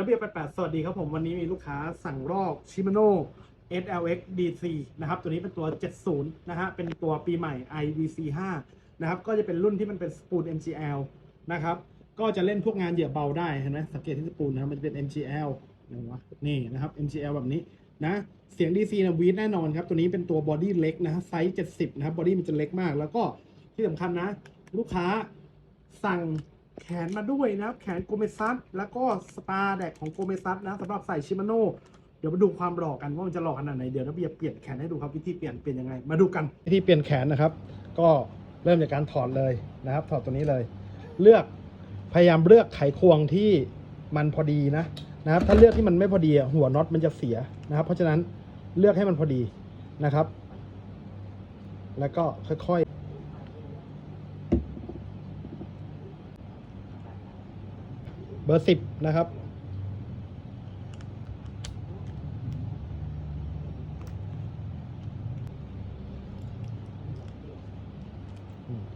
นักเบียร์88 สวัสดีครับผม วันนี้มีลูกค้าสั่งรอกชิม a โน่ SLX DC นะครับ ตัวนี้เป็นตัว 70 นะฮะ เป็นตัวปีใหม่ IVC 5นะครับ ก็จะเป็นรุ่นที่มันเป็นสปูล MGL นะครับ ก็จะเล่นพวกงานเหยื่อเบาได้ เห็นไหมสังเกตที่สปูลนะครับมันจะเป็น MGL นะวะนี่นะครับ MGL แบบนี้นะเสียง DC นะวีดแน่นอนครับ ตัวนี้เป็นตัวบอดี้เล็กนะฮะไซส์ 70 นะครับบอดี้มันจะเล็กมาก แล้วก็ที่สำคัญนะ ลูกค้าสั่ง แขนมาด้วยนะครับ แขนโกเมซัสแล้วก็สตาร์แดกของโกเมซัสนะสำหรับใส่ชิมาโน่เดี๋ยวมาดูความหล่อกันว่ามันจะหล่อขนาดไหนเดี๋ยวนักเบียร์เปลี่ยนแขนให้ดูครับวิธีเปลี่ยนเปลี่ยนยังไง มาดูกันวิธีเปลี่ยนแขนนะครับ ก็เริ่มจากการถอดเลยนะครับ ถอดตัวนี้เลย เลือกพยายามเลือกไขควงที่มันพอดีนะนะครับ ถ้าเลือกที่มันไม่พอดีหัวน็อตมันจะเสียนะครับ เพราะฉะนั้นเลือกให้มันพอดีนะครับ แล้วก็ค่อยๆ บอร์สิบนะครับ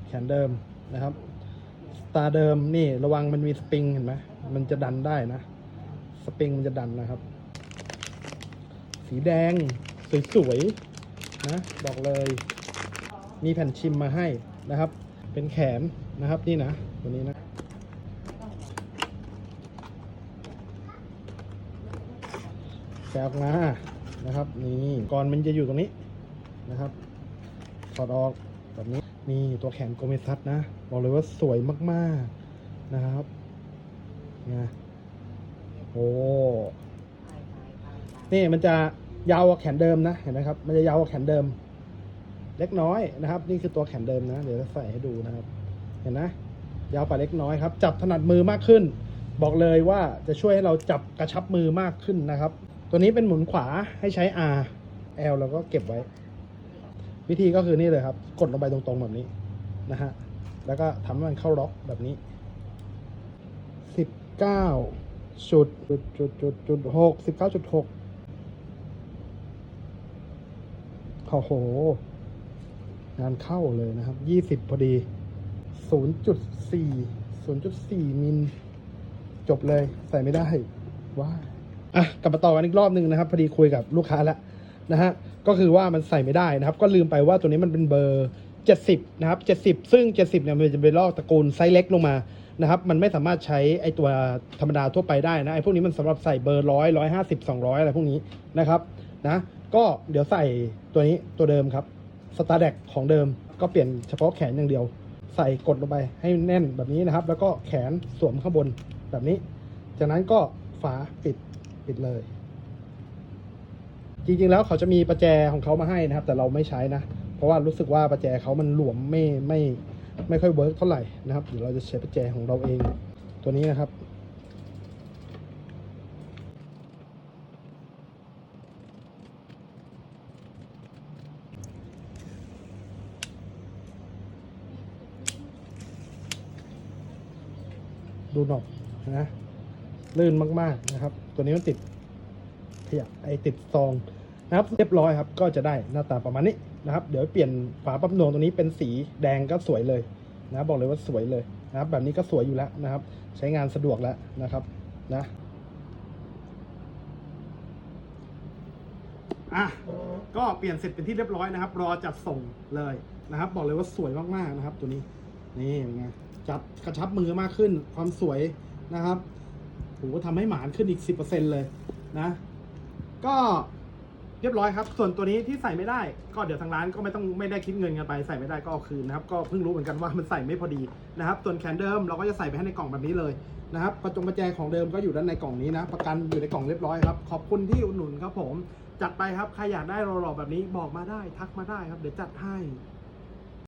แขนเดิมนะครับ สตาร์เดิมนี่ระวังมันมีสปริงเห็นไหมมันจะดันได้นะ สปริงมันจะดันนะครับ สีแดง สวยๆนะ บอกเลย มีแผ่นชิมมาให้นะครับ เป็นแขนนะครับนี่นะตัวนี้นะ แกะออกมานะครับ นี่ก่อนมันจะอยู่ตรงนี้นะครับถอดออกแบบนี้นี่ตัวแขนโกเมซัสนะ บอกเลยว่าสวยมากๆนะครับนะโอ้นี่มันจะยาวกว่าแขนเดิมนะเห็นไหมครับ มันจะยาวกว่าแขนเดิม เล็กน้อยนะครับ นี่คือตัวแขนเดิมนะ เดี๋ยวจะใส่ให้ดูนะครับ เห็นนะ ยาวกว่าเล็กน้อยครับ จับถนัดมือมากขึ้น บอกเลยว่าจะช่วยให้เราจับกระชับมือมากขึ้นนะครับ ตัวนี้เป็นหมุนขวาให้ใช้ R L แล้วก็เก็บไว้ วิธีก็คือนี่เลยครับ กดลงไปตรงๆแบบนี้นะฮะ แล้วก็ทำให้มันเข้าล็อกแบบนี้สิบเก้าจุดจุดจุดจุดจุดหกสิบเก้าจุดหกโอ้โห งานเข้าเลยนะครับยี่สิบพอดีศูนย์จุดสี่ศูนย์จุดสี่มิล จบเลยใส่ไม่ได้ว้า อะกลับมาต่อกันอีกรอบหนึ่งนะครับพอดีคุยกับลูกค้าแล้วนะฮะก็คือว่ามันใส่ไม่ได้นะครับ ก็ลืมไปว่าตัวนี้มันเป็นเบอร์ 70 นะครับ 70 ซึ่ง 70เนี่ยมันจะเป็นลอกตระกูลไซส์เล็กลงมานะครับมันไม่สามารถใช้ไอตัวธรรมดาทั่วไปได้นะไอพวกนี้มันสำหรับใส่เบอร์ร้อยร้อยห้าสิบสองร้อยอะไรพวกนี้นะครับนะก็เดี๋ยวใส่ตัวนี้ตัวเดิมครับสตาร์เด็กของเดิมก็เปลี่ยนเฉพาะแขนอย่างเดียว ใส่กดลงไปให้แน่นแบบนี้นะครับ แล้วก็แขนสวมข้างบนแบบนี้ จากนั้นก็ฝาปิด ปิดเลย จริงๆแล้วเขาจะมีประแจของเขามาให้นะครับ แต่เราไม่ใช้นะ เพราะว่ารู้สึกว่าประแจเขามันหลวมไม่ไม่ไม่ค่อยเวิร์กเท่าไหร่นะครับเดี๋ยวเราจะใช้ประแจของเราเองตัวนี้นะครับดูหนอกนะลื่นมาก ๆ นะครับ ตัวนี้มันติดขยะไอติดซองนะครับ เรียบร้อยครับ ก็จะได้หน้าตาประมาณนี้นะครับ เดี๋ยวเปลี่ยนฝาปั๊บนวงตัวนี้เป็นสีแดงก็สวยเลยนะบบอกเลยว่าสวยเลยนะครับ แบบนี้ก็สวยอยู่แล้วนะครับ ใช้งานสะดวกแล้วนะครับนะอะก็เปลี่ยนเสร็จเป็นที่เรียบร้อยนะครับ รอจัดส่งเลยนะครับ บอกเลยว่าสวยมากๆนะครับ ตัวนี้นี่เป็นไงจัดกระชับมือมากขึ้นความสวยนะครับ โหทำให้หมานขึ้นอีก 10%เลยนะ ก็เรียบร้อยครับ ส่วนตัวนี้ที่ใส่ไม่ได้ ก็เดี๋ยวทางร้านก็ไม่ต้องไม่ได้คิดเงินกันไปใส่ไม่ได้ก็เอาคืนนะครับ ก็เพิ่งรู้เหมือนกันว่ามันใส่ไม่พอดีนะครับ ส่วนแขนเดิมเราก็จะใส่ไปให้ในกล่องแบบนี้เลยนะครับกระจงกระแจของเดิมก็อยู่ด้านในกล่องนี้นะ ประกันอยู่ในกล่องเรียบร้อยครับ ขอบคุณที่อุดหนุนครับผม จัดไปครับ ใครอยากได้หล่อๆแบบนี้บอกมาได้ ทักมาได้ครับ เดี๋ยวจัดให้